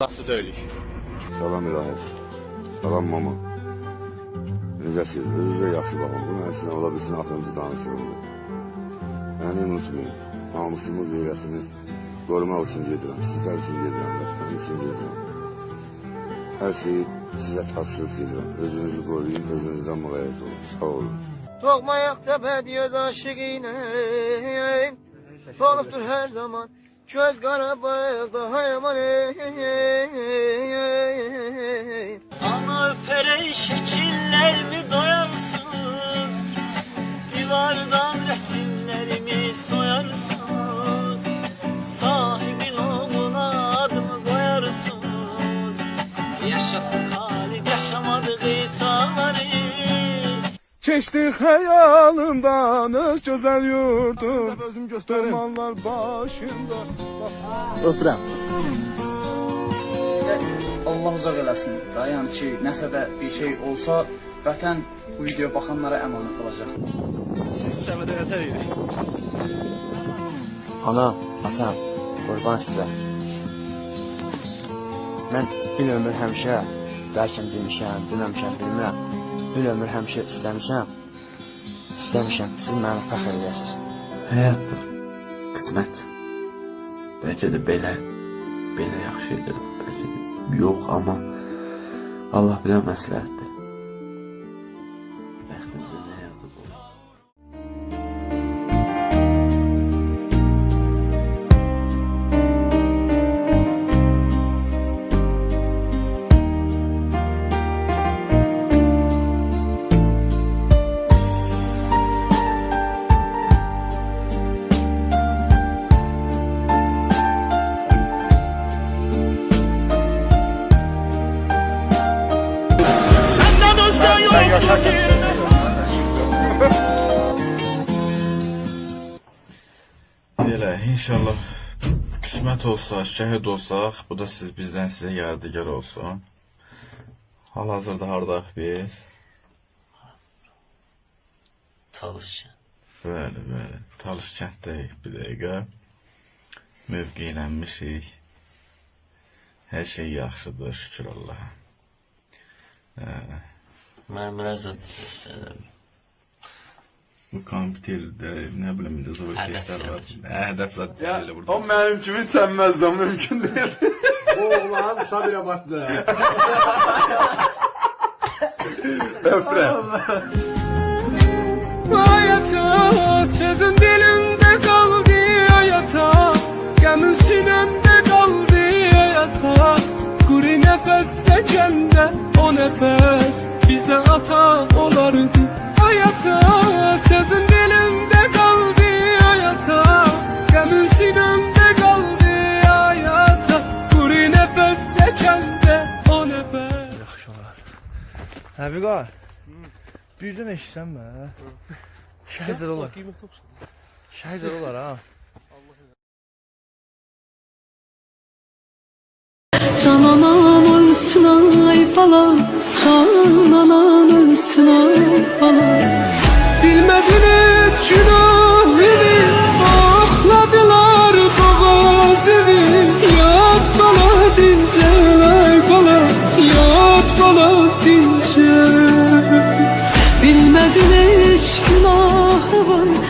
Nasıl deyilik? Salam İlahət. Salam mama. Necəsiniz? Özünüzə yaxşı baxın. Bu üçün ola bilsin axırıncı danışığımdır. Məni unutmayın. Namusumu, qeyrətimi qorumaq üçün gedirəm. Sizlər üçün gedirəm. Başqanım üçün gedirəm. Hər şeyi sizə tapşırıb gedirəm. Özünüzü qoruyun, özünüzdən müğayyət olun. Sağ olun. Tokmayak tepe diyor aşık yine Balıktır her zaman Göz kara bayıldı hayman Ana öpere şekiller mi doyarsınız Divardan resimlerimi soyarsınız. Sahibin oğluna adımı koyarsınız. Yaşasın Halid yaşamadığı çağları Keçdi xəyalımdan öz gözəl yurdum Özüm göstərim Dumanlar başında Öpürəm Allah uzaq eləsin. Da, yəni ki, nəsə də bir şey olsa, vətən bu videoya baxanlara əmanət olacaq. Ana, atam, qurban sizə. Mən bir ömür həmişə, bəlkə demişəm, deməmişəm, bilmirəm. Bir ömür həmişə istəmişəm. İstəmişəm, siz mənə fəxr edəsiniz. Həyatdır, qismət. Bəlkə də belə, belə yaxşı edir, bəlkə də yox, amma Allah bilən məsləhətdir. Yerine Elə, inşallah qismət olsa, şəhid olsaq, bu da siz bizdən sizə yadigar olsun. Hal-hazırda hardayıq biz? Çalışın Bəli, bəli. Talış kənddəyik bir dəqiqə. Mövqeylənmişik. Hər şey yaxşıdır, şükür Allaha. Mən biraz istədim Bu kompüterdə nə bilim indi zıvır seslər var. Hədəf zad elə burada. O mənim kimi çənməz də mümkün deyil Oğlan Sabir'e baktı. Hayata sözün dilimde kaldı hayata. Gəmin sinəmdə qaldı hayata. Quri nəfəs çəkəndə o nəfəs nəfəs çəkəndə o nəfəs Yaxşı olar Həbiqa Birdən eşitsən mə? Şəhizlər olar. Şəhizlər olar ha. mahvoldum